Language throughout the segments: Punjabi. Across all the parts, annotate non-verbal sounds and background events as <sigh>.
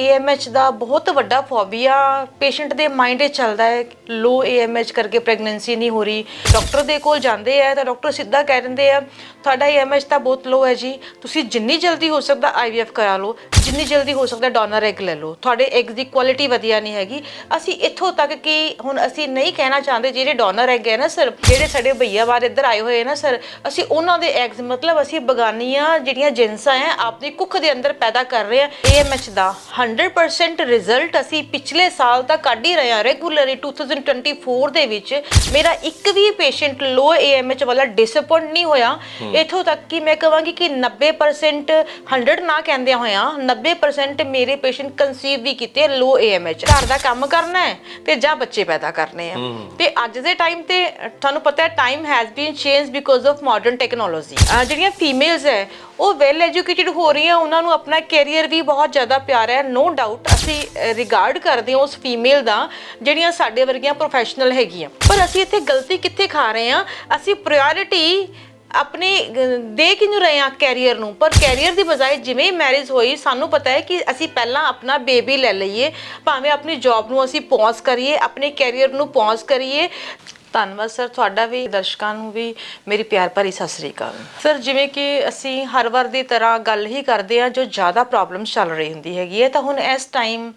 AMH ਦਾ ਬਹੁਤ ਵੱਡਾ ਫੋਬੀਆ ਪੇਸ਼ੈਂਟ ਦੇ ਮਾਈਂਡ 'ਚ ਚੱਲਦਾ ਹੈ। ਲੋ AMH ਕਰਕੇ ਪ੍ਰੈਗਨੈਂਸੀ ਨਹੀਂ ਹੋ ਰਹੀ। ਡਾਕਟਰ ਦੇ ਕੋਲ ਜਾਂਦੇ ਆ ਤਾਂ ਡਾਕਟਰ ਸਿੱਧਾ ਕਹਿ ਦਿੰਦੇ ਆ ਤੁਹਾਡਾ AMH ਤਾਂ ਬਹੁਤ ਲੋ ਹੈ ਜੀ। ਤੁਸੀਂ ਜਿੰਨੀ ਜਲਦੀ ਹੋ ਸਕਦਾ IVF ਕਰਾ ਲਓ, ਜਿੰਨੀ ਜਲਦੀ ਹੋ ਸਕਦਾ ਡੋਨਰ ਐਗ ਲੈ ਲਓ। ਤੁਹਾਡੇ ਐਗ ਦੀ ਕੁਆਲਿਟੀ ਵਧੀਆ ਨਹੀਂ ਹੈਗੀ। ਅਸੀਂ ਇੱਥੋਂ ਤੱਕ ਕਿ ਹੁਣ ਅਸੀਂ ਨਹੀਂ ਕਹਿਣਾ ਚਾਹੁੰਦੇ ਜਿਹੜੇ ਡੋਨਰ ਐਗ ਹੈ ਨਾ ਸਰ ਜਿਹੜੇ ਸਾਡੇ ਭਈਆ ਬਾਰ ਇੱਧਰ ਆਏ ਹੋਏ ਨਾ ਸਰ ਅਸੀਂ ਉਹਨਾਂ ਦੇ ਐਗਸ ਮਤਲਬ ਅਸੀਂ ਬਗਾਨੀਆਂ ਜਿਹੜੀਆਂ ਜਿੰਸਾਂ ਹੈ ਆਪਣੀ ਕੁੱਖ ਦੇ ਅੰਦਰ ਪੈਦਾ ਕਰ ਰਹੇ ਆ। AMH ਦਾ 100% ਰਿਜ਼ਲਟ ਅਸੀਂ ਪਿਛਲੇ ਸਾਲ ਤੱਕ ਕੱਢ ਹੀ ਰਹੇ ਹਾਂ ਰੈਗੂਲਰਲੀ 2024 ਦੇ ਵਿੱਚ। ਮੇਰਾ ਇੱਕ ਵੀ ਪੇਸ਼ੈਂਟ ਲੋ AMH ਵਾਲਾ ਡਿਸਅਪਾਇੰਟ ਨਹੀਂ ਹੋਇਆ। ਇਥੋਂ ਤੱਕ ਕਿ ਮੈਂ ਕਹਾਂਗੀ ਕਿ 90% 100 ਨਾ ਕਹਿੰਦਿਆਂ ਹੋਇਆਂ 90% ਮੇਰੇ ਪੇਸ਼ੈਂਟ ਕਨਸੀਵ ਵੀ ਕੀਤੇ ਲੋ AMH ਘਰ ਦਾ ਕੰਮ ਕਰਨਾ ਹੈ ਤੇ ਜਾਂ ਬੱਚੇ ਪੈਦਾ ਕਰਨੇ ਆ। ਤੇ ਅੱਜ ਦੇ ਟਾਈਮ ਤੇ ਤੁਹਾਨੂੰ ਪਤਾ ਹੈ time has been change because of modern technology ਜਿਹੜੀਆਂ ਫੀਮੇਲਸ ਹੈ ਉਹ ਵੈਲ ਐਜੂਕੇਟਿਡ ਹੋ ਰਹੀਆਂ ਉਹਨਾਂ ਨੂੰ ਆਪਣਾ ਕੈਰੀਅਰ ਵੀ ਬਹੁਤ ਜ਼ਿਆਦਾ ਪਿਆਰਾ ਹੈ। ਨੋ ਡਾਊਟ ਅਸੀਂ ਰਿਗਾਰਡ ਕਰਦੇ ਹਾਂ ਉਸ ਫੀਮੇਲ ਦਾ ਜਿਹੜੀਆਂ ਸਾਡੇ ਵਰਗੀਆਂ ਪ੍ਰੋਫੈਸ਼ਨਲ ਹੈਗੀਆਂ। ਪਰ ਅਸੀਂ ਇੱਥੇ ਗਲਤੀ ਕਿੱਥੇ ਖਾ ਰਹੇ ਹਾਂ? ਅਸੀਂ ਪ੍ਰਾਇੋਰਟੀ ਆਪਣੇ ਅਹ, ਦੇ ਕਿਨੂੰ ਰਹੇ ਆ ਕੈਰੀਅਰ ਨੂੰ? ਪਰ ਕੈਰੀਅਰ ਦੀ ਬਜਾਏ ਜਿਵੇਂ ਹੀ ਮੈਰਿਜ ਹੋਈ ਸਾਨੂੰ ਪਤਾ ਹੈ ਕਿ ਅਸੀਂ ਪਹਿਲਾਂ ਆਪਣਾ ਬੇਬੀ ਲੈ ਲਈਏ। ਭਾਵੇਂ ਆਪਣੀ ਜੌਬ ਨੂੰ ਅਸੀਂ ਪੌਜ਼ ਕਰੀਏ ਆਪਣੇ ਕੈਰੀਅਰ ਨੂੰ ਪੌਜ਼ ਕਰੀਏ। ਧੰਨਵਾਦ ਸਰ ਤੁਹਾਡਾ ਵੀ ਦਰਸ਼ਕਾਂ ਨੂੰ ਵੀ ਮੇਰੀ ਪਿਆਰ ਭਰੀ ਸਤਿ ਸ੍ਰੀ ਅਕਾਲ। ਸਰ ਜਿਵੇਂ ਕਿ ਅਸੀਂ ਹਰ ਵਾਰ ਦੀ ਤਰ੍ਹਾਂ ਗੱਲ ਹੀ ਕਰਦੇ ਆ ਜੋ ਜ਼ਿਆਦਾ ਪ੍ਰੋਬਲਮ ਚੱਲ ਰਹੀ ਹੁੰਦੀ ਹੈਗੀ ਹੈ ਤਾਂ ਹੁਣ ਇਸ ਟਾਈਮ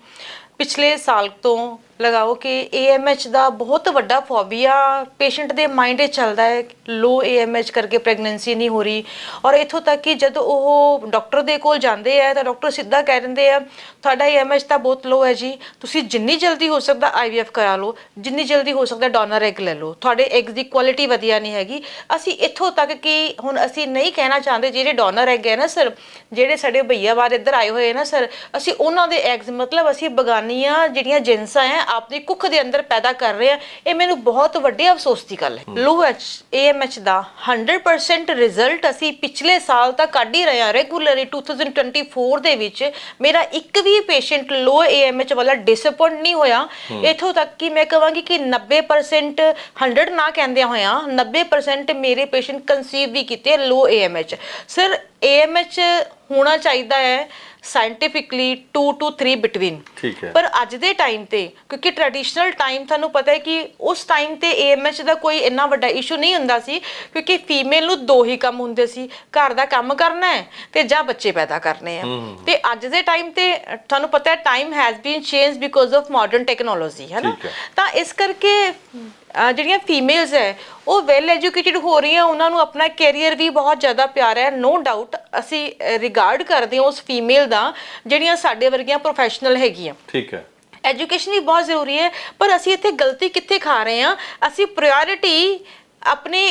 ਪਿਛਲੇ ਸਾਲ ਤੋਂ ਲਗਾਓ ਕਿ AMH ਦਾ ਬਹੁਤ ਵੱਡਾ ਫੋਬੀਆ ਪੇਸ਼ੈਂਟ ਦੇ ਮਾਈਂਡ 'ਚ ਚੱਲਦਾ ਹੈ। ਲੋ AMH ਕਰਕੇ ਪ੍ਰੈਗਨੈਂਸੀ ਨਹੀਂ ਹੋ ਰਹੀ। ਔਰ ਇਥੋਂ ਤੱਕ ਕਿ ਜਦ ਉਹ ਡਾਕਟਰ ਦੇ ਕੋਲ ਜਾਂਦੇ ਆ, ਤਾਂ ਡਾਕਟਰ ਸਿੱਧਾ ਕਹਿ ਦਿੰਦੇ ਆ, ਤੁਹਾਡਾ AMH ਤਾਂ ਬਹੁਤ ਲੋ ਹੈ ਜੀ। ਤੁਸੀਂ ਜਿੰਨੀ ਜਲਦੀ ਹੋ ਸਕਦਾ IVF ਕਰਾ ਲਓ, ਜਿੰਨੀ ਜਲਦੀ ਹੋ ਸਕਦਾ ਡੋਨਰ ਐਗ ਲੈ ਲਓ। ਤੁਹਾਡੇ ਐਗ ਦੀ ਕੁਆਲਿਟੀ ਵਧੀਆ ਨਹੀਂ ਹੈਗੀ। ਅਸੀਂ ਇੱਥੋਂ ਤੱਕ ਕਿ ਹੁਣ ਅਸੀਂ ਨਹੀਂ ਕਹਿਣਾ ਚਾਹੁੰਦੇ ਜਿਹੜੇ ਡੋਨਰ ਐਗ ਹੈ ਨਾ ਸਰ ਜਿਹੜੇ ਸਾਡੇ ਭਈਆ ਬਾਰ ਇੱਧਰ ਆਏ ਹੋਏ ਨਾ ਸਰ ਅਸੀਂ ਉਹਨਾਂ ਦੇ ਐਗਸ ਮਤਲਬ ਅਸੀਂ ਬਗਾਨੀਆਂ ਜਿਹੜੀਆਂ ਜਿੰਸਾਂ ਹੈ ਆਪਣੀ ਕੁੱਖ ਦੇ ਅੰਦਰ ਪੈਦਾ ਕਰ ਰਹੇ ਆ ਇਹ ਮੈਨੂੰ ਬਹੁਤ ਵੱਡੇ ਅਫਸੋਸ ਦੀ ਗੱਲ ਹੈ। ਲੋ ਐਚ AMH ਦਾ 100% ਰਿਜ਼ਲਟ ਅਸੀਂ ਪਿਛਲੇ ਸਾਲ ਤੱਕ ਕੱਢ ਹੀ ਰਹੇ ਹਾਂ ਰੈਗੂਲਰਲੀ 2024 ਦੇ ਵਿੱਚ ਮੇਰਾ ਇੱਕ ਵੀ ਪੇਸ਼ੈਂਟ ਲੋ AMH ਵਾਲਾ ਡਿਸਅਪਾਇੰਟ ਨਹੀਂ ਹੋਇਆ। ਇਥੋਂ ਤੱਕ ਕਿ ਮੈਂ ਕਹਾਂਗੀ ਕਿ 90% 100 ਨਾ ਕਹਿੰਦਿਆਂ ਹੋਇਆਂ 90% ਮੇਰੇ ਪੇਸ਼ੈਂਟ ਕਨਸੀਵ ਵੀ ਕੀਤੇ ਲੋ AMH ਸਰ AMH ਹੋਣਾ ਚਾਹੀਦਾ ਹੈ ਸਾਇੰਟੀਫਿਕਲੀ 2 ਟੂ 3 ਬਿਟਵੀਨ ਠੀਕ ਹੈ। ਪਰ ਅੱਜ ਦੇ ਟਾਈਮ ਤੇ ਕਿਉਂਕਿ ਟ੍ਰੈਡੀਸ਼ਨਲ ਟਾਈਮ ਤੁਹਾਨੂੰ ਪਤਾ ਹੈ ਕਿ ਉਸ ਟਾਈਮ ਤੇ AMH ਦਾ ਕੋਈ ਇੰਨਾ ਵੱਡਾ ਇਸ਼ੂ ਨਹੀਂ ਹੁੰਦਾ ਸੀ ਕਿਉਂਕਿ ਫੀਮੇਲ ਨੂੰ ਦੋ ਹੀ ਕੰਮ ਹੁੰਦੇ ਸੀ ਘਰ ਦਾ ਕੰਮ ਕਰਨਾ ਹੈ ਤੇ ਜਾਂ ਬੱਚੇ ਪੈਦਾ ਕਰਨੇ ਆ। ਤੇ ਅੱਜ ਦੇ ਟਾਈਮ ਤੇ ਤੁਹਾਨੂੰ ਪਤਾ ਹੈ time has been change because of modern technology ਹੈ ਨਾ। ਤਾਂ ਇਸ ਕਰਕੇ ਅਹ ਜਿਹੜੀਆਂ ਫੀਮੇਲਸ ਹੈ ਉਹ ਵੈਲ ਐਜੂਕੇਟਿਡ ਹੋ ਰਹੀਆਂ ਉਹਨਾਂ ਨੂੰ ਆਪਣਾ ਕੈਰੀਅਰ ਵੀ ਬਹੁਤ ਜ਼ਿਆਦਾ ਪਿਆਰਾ ਹੈ। ਨੋ ਡਾਊਟ ਅਸੀਂ ਰਿਗਾਰਡ ਕਰਦੇ ਹਾਂ ਉਸ ਫੀਮੇਲ ਦਾ ਜਿਹੜੀਆਂ ਸਾਡੇ ਵਰਗੀਆਂ ਪ੍ਰੋਫੈਸ਼ਨਲ ਹੈਗੀਆਂ। ਠੀਕ ਹੈ। ਐਜੂਕੇਸ਼ਨ ਵੀ ਬਹੁਤ ਜ਼ਰੂਰੀ ਹੈ ਪਰ ਅਸੀਂ ਇੱਥੇ ਗਲਤੀ ਕਿੱਥੇ ਖਾ ਰਹੇ ਹਾਂ? ਅਸੀਂ ਪ੍ਰਾਇੋਰਟੀ ਆਪਣੇ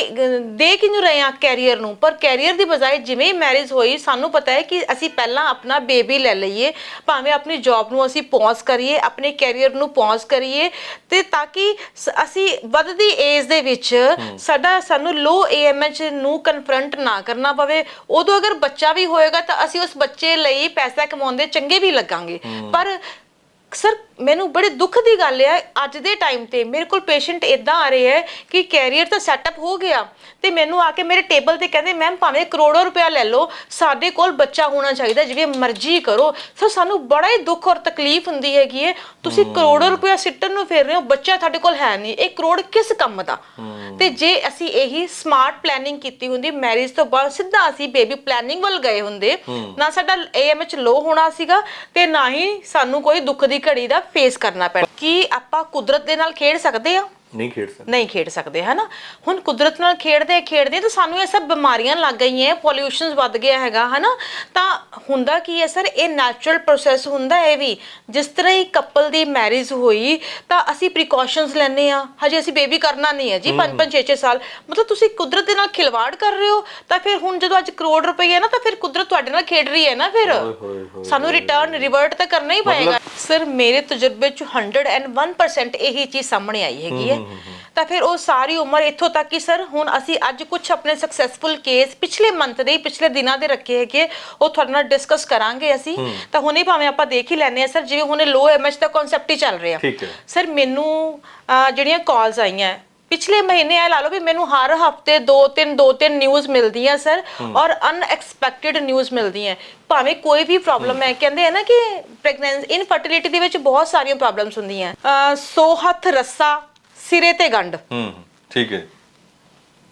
ਦੇ ਕਿਨੂੰ ਰਹੇ ਆ ਕੈਰੀਅਰ ਨੂੰ? ਪਰ ਕੈਰੀਅਰ ਦੀ ਬਜਾਏ ਜਿਵੇਂ ਹੀ ਮੈਰਿਜ ਹੋਈ ਸਾਨੂੰ ਪਤਾ ਹੈ ਕਿ ਅਸੀਂ ਪਹਿਲਾਂ ਆਪਣਾ ਬੇਬੀ ਲੈ ਲਈਏ ਭਾਵੇਂ ਆਪਣੀ ਜੌਬ ਨੂੰ ਅਸੀਂ ਪੌਜ਼ ਕਰੀਏ ਆਪਣੇ ਕੈਰੀਅਰ ਨੂੰ ਪੌਜ਼ ਕਰੀਏ ਤੇ ਤਾਂ ਕਿ ਅਸੀਂ ਵੱਧਦੀ ਏਜ ਦੇ ਵਿੱਚ ਸਾਡਾ ਸਾਨੂੰ ਲੋ AMH ਨੂੰ ਕਨਫਰੰਟ ਨਾ ਕਰਨਾ ਪਵੇ। ਉਦੋਂ ਅਗਰ ਬੱਚਾ ਵੀ ਹੋਏਗਾ ਤਾਂ ਅਸੀਂ ਉਸ ਬੱਚੇ ਲਈ ਪੈਸਾ ਕਮਾਉਂਦੇ ਚੰਗੇ ਵੀ ਲੱਗਾਂਗੇ। ਪਰ ਸਰ ਮੈਨੂੰ ਬੜੇ ਦੁੱਖ ਦੀ ਗੱਲ ਹੈ ਅੱਜ ਦੇ ਟਾਈਮ ਤੇ ਮੇਰੇ ਕੋਲ ਪੇਸ਼ੈਂਟ ਇਦਾਂ ਆ ਰਹੇ ਹੈ ਕਿ ਕੈਰੀਅਰ ਤਾਂ ਸੈਟਅਪ ਹੋ ਗਿਆ ਤੇ ਮੈਨੂੰ ਆ ਕੇ ਮੇਰੇ ਟੇਬਲ ਤੇ ਕਹਿੰਦੇ ਮੈਮ ਭਾਵੇਂ ਕਰੋੜੋ ਰੁਪਇਆ ਲੈ ਲਓ ਸਾਡੇ ਕੋਲ ਬੱਚਾ ਹੋਣਾ ਚਾਹੀਦਾ ਜਿਵੇਂ ਮਰਜ਼ੀ ਕਰੋ। ਸੋ ਸਾਨੂੰ ਬੜਾ ਹੀ ਦੁੱਖ ਔਰ ਤਕਲੀਫ ਹੁੰਦੀ ਹੈਗੀ ਹੈ ਤੁਸੀਂ ਕਰੋੜੋ ਰੁਪਇਆ ਸਿੱਟਣ ਨੂੰ ਫੇਰ ਰਹੇ ਹੋ ਬੱਚਾ ਤੁਹਾਡੇ ਕੋਲ ਹੈ ਨਹੀਂ। ਇਹ ਕਰੋੜ ਕਿਸ ਕੰਮ ਦਾ? ਤੇ ਜੇ ਅਸੀਂ ਇਹੀ ਸਮਾਰਟ ਪਲੈਨਿੰਗ ਕੀਤੀ ਹੁੰਦੀ ਮੈਰਿਜ ਤੋਂ ਬਾਅਦ ਸਿੱਧਾ ਅਸੀਂ ਬੇਬੀ ਪਲੈਨਿੰਗ ਵੱਲ ਗਏ ਹੁੰਦੇ ਨਾ ਸਾਡਾ AMH ਲੋ ਹੋਣਾ ਸੀਗਾ ਤੇ ਨਾ ਹੀ ਸਾਨੂੰ ਕੋਈ ਦੁੱਖ ਦੀ ਘੜੀ ਦਾ ਫੇਸ ਕਰਨਾ ਪੈਣਾ। ਕੀ ਆਪਾਂ ਕੁਦਰਤ ਦੇ ਨਾਲ ਖੇਡ ਸਕਦੇ ਆ? ਨਹੀਂ ਖੇਡ ਸਕਦੇ। ਨਹੀਂ ਖੇਡ ਸਕਦੇ ਹਨਾ? ਹੁਣ ਕੁਦਰਤ ਨਾਲ ਖੇਡਦੇ ਖੇਡਦੇ ਤਾਂ ਸਾਨੂੰ ਇਹ ਸਭ ਬਿਮਾਰੀਆਂ ਲੱਗ ਗਈਆਂ ਪੋਲਿਊਸ਼ਨ ਵੱਧ ਗਿਆ ਹੈਗਾ ਹਨਾ? ਤਾਂ ਹੁੰਦਾ ਕੀ ਹੈ ਸਰ? ਇਹ ਨੈਚੁਰਲ ਪ੍ਰੋਸੈਸ ਹੁੰਦਾ ਹੈ ਵੀ। ਜਿਸ ਤਰ੍ਹਾਂ ਹੀ ਕਪਲ ਦੀ ਮੈਰਿਜ ਹੋਈ ਤਾਂ ਅਸੀਂ ਪ੍ਰੀਕਾਸ਼ਨਸ ਲੈਨੇ ਆ ਹਜੇ ਅਸੀਂ ਬੇਬੀ ਕਰਨਾ ਨਹੀਂ ਹੈ ਜੀ 5 5 6 6 ਸਾਲ। ਮਤਲਬ ਤੁਸੀਂ ਕੁਦਰਤ ਦੇ ਨਾਲ ਖਿਲਵਾੜ ਕਰ ਰਹੇ ਹੋ ਤਾਂ ਫਿਰ ਹੁਣ ਜਦੋਂ ਅੱਜ ਕਰੋੜ ਰੁਪਏ ਹੈ ਨਾ ਤਾਂ ਫਿਰ ਕੁਦਰਤ ਤੁਹਾਡੇ ਨਾਲ ਖੇਡ ਰਹੀ ਹੈ ਨਾ ਫਿਰ? ਸਾਨੂੰ ਰਿਟਰਨ ਰਿਵਰਟ ਤਾਂ ਕਰਨਾ ਹੀ ਪਏਗਾ। ਸਰ ਮੇਰੇ ਤਜਰਬੇ ਚ 101% ਇਹੀ ਚੀਜ਼ ਸਾਹਮਣੇ ਆਈ ਹੈਗੀ ਹੈ। ਤਾਂ ਫਿਰ ਉਹ ਸਾਰੀ ਉਮਰ ਇੱਥੋਂ ਤੱਕ ਕਿ ਸਰ ਹੁਣ ਅਸੀਂ ਅੱਜ ਕੁਝ ਆਪਣੇ ਸਕਸੈਸਫੁਲ ਕੇਸ ਪਿਛਲੇ ਮੰਥ ਦੇ ਪਿਛਲੇ ਦਿਨਾਂ ਦੇ ਰੱਖੇ ਹੈਗੇ। ਉਹ ਤੁਹਾਡੇ ਨਾਲ ਡਿਸਕਸ ਕਰਾਂਗੇ ਅਸੀਂ। ਤਾਂ ਹੁਣੇ ਭਾਵੇਂ ਆਪਾਂ ਦੇਖ ਹੀ ਲੈਨੇ ਆ ਸਰ ਜਿਵੇਂ ਹੁਣੇ ਲੋ ਐਮਐਚ ਦਾ ਕਨਸੈਪਟ ਹੀ ਚੱਲ ਰਿਹਾ। ਸਰ ਮੈਨੂੰ ਜਿਹੜੀਆਂ ਕਾਲਸ ਆਈਆਂ ਪਿਛਲੇ ਮਹੀਨੇ ਇਹ ਲਾ ਲਓ ਵੀ ਮੈਨੂੰ ਹਰ ਹਫ਼ਤੇ ਦੋ ਤਿੰਨ ਦੋ ਤਿੰਨ ਨਿਊਜ਼ ਮਿਲਦੀਆਂ ਸਰ ਔਰ ਅਨਐਕਸਪੈਕਟਿਡ ਨਿਊਜ਼ ਮਿਲਦੀਆਂ। ਭਾਵੇਂ ਕੋਈ ਵੀ ਪ੍ਰੋਬਲਮ ਹੈ ਕਹਿੰਦੇ ਆ ਨਾ ਕਿ ਪ੍ਰੈਗਨੈਂਸੀ ਇਨਫਰਟੀਲਿਟੀ ਦੇ ਵਿੱਚ ਬਹੁਤ ਸਾਰੀਆਂ ਪ੍ਰੋਬਲਮਸ ਹੁੰਦੀਆਂ। ਸੌ ਹੱਥ ਰੱਸਾ ਸਿਰੇ ਤੇ ਗੰਢ। ਹੂੰ ਠੀਕ ਹੈ।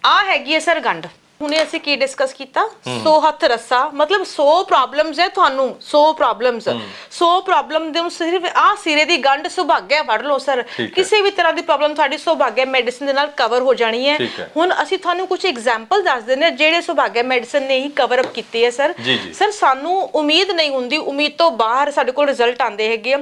ਆ ਹੈਗੀ ਹੈ ਸਰ ਗੰਢ। ਹੁਣੇ ਅਸੀਂ ਕੀ ਡਿਸਕਸ ਕੀਤਾ? 100 ਹੱਥ ਰੱਸਾ ਮਤਲਬ 100 ਪ੍ਰੋਬਲਮਸ ਹੈ ਤੁਹਾਨੂੰ 100 ਪ੍ਰੋਬਲਮਸ 100 ਪ੍ਰੋਬਲਮ ਦੇ ਨੂੰ ਸਿਰਫ ਆ ਸਿਰੇ ਦੀ ਗੰਢ ਸੁਭਾਗਿਆ ਫੜ ਲਓ ਸਰ। ਕਿਸੇ ਵੀ ਤਰ੍ਹਾਂ ਦੀ ਪ੍ਰੋਬਲਮ ਤੁਹਾਡੀ ਸੁਭਾਗਿਆ ਮੈਡੀਸਿਨ ਦੇ ਨਾਲ ਕਵਰ ਹੋ ਜਾਣੀ ਹੈ। ਹੁਣ ਅਸੀਂ ਤੁਹਾਨੂੰ ਕੁਝ ਐਗਜ਼ਾਮਪਲ ਦੱਸ ਦਿੰਦੇ ਹਾਂ ਜਿਹੜੇ ਸੁਭਾਗਿਆ ਮੈਡੀਸਿਨ ਨੇ ਹੀ ਕਵਰ ਅਪ ਕੀਤੇ ਹੈ ਸਰ। ਸਰ ਸਾਨੂੰ ਉਮੀਦ ਨਹੀਂ ਹੁੰਦੀ ਉਮੀਦ ਤੋਂ ਬਾਹਰ ਸਾਡੇ ਕੋਲ ਰਿਜ਼ਲਟ ਆਉਂਦੇ ਹੈਗੇ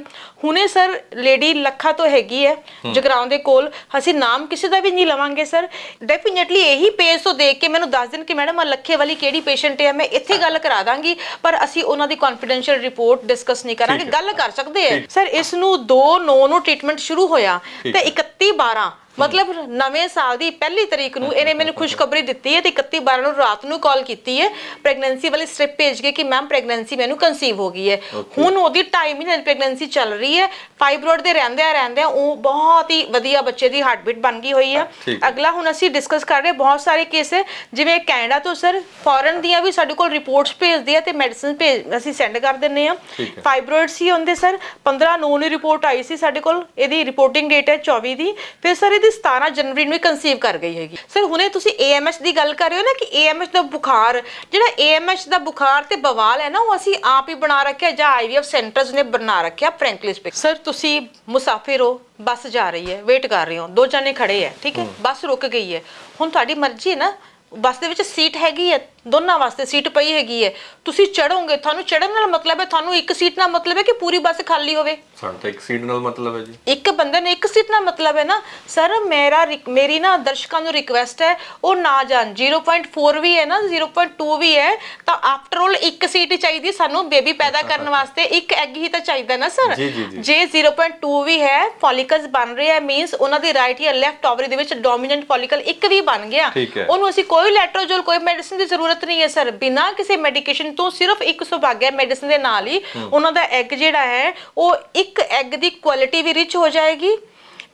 ਹੁਣੇ ਸਰ ਲੇਡੀ ਲੱਖਾ ਤੋਂ ਹੈਗੀ ਹੈ ਜਗਰਾਉਂ ਦੇ ਕੋਲ। ਅਸੀਂ ਨਾਮ ਕਿਸੇ ਦਾ ਵੀ ਨਹੀਂ ਲਵਾਂਗੇ ਸਰ ਡੈਫੀਨਿਟਲੀ ਇਹੀ ਪੇਜ ਤੋਂ ਦੇਖ ਕੇ ਮੈਨੂੰ ਦੱਸ ਦੇਣ ਕਿ ਮੈਡਮ ਆ ਲੱਖੇ ਵਾਲੀ ਕਿਹੜੀ ਪੇਸ਼ੈਂਟ ਹੈ ਮੈਂ ਇੱਥੇ ਗੱਲ ਕਰਾ ਦਾਂਗੀ ਪਰ ਅਸੀਂ ਉਹਨਾਂ ਦੀ ਕੌਨਫੀਡੈਂਸ਼ੀਅਲ ਰਿਪੋਰਟ ਡਿਸਕਸ ਨਹੀਂ ਕਰਾਂਗੇ। ਗੱਲ ਕਰ ਸਕਦੇ ਆ। ਸਰ ਇਸ ਨੂੰ 2 9 ਨੂੰ ਟ੍ਰੀਟਮੈਂਟ ਸ਼ੁਰੂ ਹੋਇਆ ਤੇ ਹੈ। 31 12 ਮਤਲਬ ਨਵੇਂ ਸਾਲ ਦੀ ਪਹਿਲੀ ਤਰੀਕ ਨੂੰ ਇਹਨੇ ਮੈਨੂੰ ਖੁਸ਼ਖਬਰੀ ਦਿੱਤੀ ਹੈ ਤੇ 31 12 ਨੂੰ ਰਾਤ ਨੂੰ ਕਾਲ ਕੀਤੀ ਹੈ ਪ੍ਰੈਗਨੈਂਸੀ ਵਾਲੀ ਸਟ੍ਰਿਪ ਭੇਜ ਕੇ ਕਿ ਮੈਮ ਪ੍ਰੈਗਨੈਂਸੀ ਮੈਨੂੰ ਕਨਸੀਵ ਹੋ ਗਈ ਹੈ. ਹੁਣ ਉਹਦੀ 2.5 ਮਹੀਨੇ ਦੀ ਪ੍ਰੈਗਨੈਂਸੀ ਚੱਲ ਰਹੀ ਹੈ ਫਾਈਬਰੋਇਡ ਦੇ ਰਹਿੰਦੇ ਆ ਰਹਿੰਦੇ ਆ ਉਹ ਬਹੁਤ ਹੀ ਵਧੀਆ ਬੱਚੇ ਦੀ ਹਾਰਟਬੀਟ ਬਣ ਗਈ ਹੋਈ ਹੈ ਹੈ। ਅਗਲਾ ਹੁਣ ਅਸੀਂ ਡਿਸਕਸ ਕਰ ਰਹੇ ਬਹੁਤ ਸਾਰੇ ਕੇਸ ਹੈ ਜਿਵੇਂ ਕੈਨੇਡਾ ਤੋਂ ਸਰ ਫੋਰਨ ਦੀਆਂ ਵੀ ਸਾਡੇ ਕੋਲ ਰਿਪੋਰਟਸ ਭੇਜਦੇ ਆ ਤੇ ਮੈਡੀਸਿਨ ਭੇਜ ਅਸੀਂ ਸੈਂਡ ਕਰ ਦਿੰਨੇ ਆ ਹੈ। ਫਾਈਬਰੋਇਡ ਸੀ ਹੁੰਦੇ ਸਰ 15 ਨੂੰ ਨੂੰ ਰਿਪੋਰਟ ਆਈ ਸੀ ਸਾਡੇ ਕੋਲ ਇਹਦੀ ਰਿਪੋਰਟਿੰਗ ਡੇਟ ਹੈ 24 ਦੀ ਫਿਰ ਸਰ ਇਹਦੀ 17 ਜਨਵਰੀ ਨੂੰ ਕਨਸੀਵ ਕਰ ਗਈ ਹੈਗੀ। ਸਰ ਹੁਣੇ ਤੁਸੀਂ AMH ਦੀ ਗੱਲ ਕਰ ਰਹੇ ਹੋ ਨਾ ਕਿ AMH ਦਾ ਬੁਖਾਰ, ਜਿਹੜਾ AMH ਦਾ ਬੁਖਾਰ ਤੇ ਬਵਾਲ ਹੈ ਨਾ, ਉਹ ਅਸੀਂ ਆਪ ਹੀ ਬਣਾ ਰੱਖਿਆ ਜਾਂ IVF ਸੈਂਟਰਸ ਨੇ ਬਣਾ ਰੱਖਿਆ ਫ੍ਰੈਂਕਲੀ ਸਪੀਕ ਸਰ ਤੁਸੀਂ ਮੁਸਾਫਿਰ ਹੋ, ਬੱਸ ਜਾ ਰਹੀ ਹੈ ਵੇਟ ਕਰ ਰਹੇ ਹੋ, ਦੋ ਜਣੇ ਖੜੇ ਹੈ, ਠੀਕ ਹੈ, ਬੱਸ ਰੁਕ ਗਈ ਹੈ। ਹੁਣ ਤੁਹਾਡੀ ਮਰਜ਼ੀ ਹੈ ਨਾ, ਬੱਸ ਦੇ ਵਿੱਚ ਸੀਟ ਹੈਗੀ ਹੈ ਦੋਨਾਂ ਵਾਸਤੇ ਸੀਟ ਪਈ ਹੈਗੀ ਹੈ। ਤੁਸੀਂ ਚੜੋਗੇ ਤੁਹਾਨੂੰ ਚੜਨ ਨਾਲ ਮਤਲਬ ਹੈ ਤੁਹਾਨੂੰ ਇੱਕ ਸੀਟ ਨਾਲ ਮਤਲਬ ਹੈ ਕਿ ਪੂਰੀ ਬੱਸ ਖਾਲੀ ਹੋਵੇ? ਸਾਡਾ ਤਾਂ ਇੱਕ ਸੀਟ ਨਾਲ ਮਤਲਬ ਹੈ ਜੀ। ਇੱਕ ਬੰਦੇ ਨੇ ਇੱਕ ਸੀਟ ਨਾਲ ਮਤਲਬ ਹੈ ਨਾ ਸਰ ਮੇਰਾ ਰਿਕ- ਮੇਰੀ ਨਾ ਦਰਸ਼ਕਾਂ ਨੂੰ ਰਿਕਵੈਸਟ ਹੈ ਉਹ ਨਾ ਜਾਣ। 0.4 ਵੀ ਹੈ ਨਾ 0.2 ਵੀ ਹੈ ਤਾਂ ਆਫਟਰ ਆਲ ਇੱਕ ਸੀਟ ਹੀ ਚਾਹੀਦੀ ਸਾਨੂੰ ਬੇਬੀ ਪੈਦਾ ਕਰਨ <laughs> ਵਾਸਤੇ। ਇੱਕ ਐਗ ਹੀ ਤਾਂ ਚਾਹੀਦਾ ਨਾ ਸਰ? ਜੀ, ਜੀ, ਜੀ। ਜੇ 0.2 ਵੀ ਹੈ ਫੋਲਿਕਲਸ ਬਣ ਰਹੇ ਹੈ ਮੀਨਸ ਉਹਨਾਂ ਦੀ ਰਾਈਟ ਜਾਂ ਲੈਫਟ ਓਵਰੀ ਦੇ ਵਿੱਚ ਡੋਮੀਨੈਂਟ ਫੋਲਿਕਲ ਇੱਕ ਵੀ ਬਣ ਗਿਆ। ਠੀਕ ਹੈ। ਉਹਨੂੰ ਅਸੀਂ ਕੋਈ ਲੈਟਰੋਜੋਲ ਕੋਈ ਮੈਡੀਸਿਨ ਦੀ ਜ਼ਰੂਰਤ ਨਹੀਂ ਹੈ ਸਰ। ਬਿਨਾਂ ਕਿਸੇ ਮੈਡੀਕੇਸ਼ਨ ਤੋਂ ਸਿਰਫ ਇੱਕ ਸੁਭਾਗਿਆ ਮੈਡੀਸਿਨ ਦੇ ਨਾਲ ਹੀ ਉਹਨਾਂ ਦਾ ਐਗ ਜਿਹੜਾ ਹੈ ਉਹ ਇੱਕ ਐਗ ਦੀ ਕੁਆਲਿਟੀ ਵੀ ਰਿਚ ਹੋ ਜਾਏਗੀ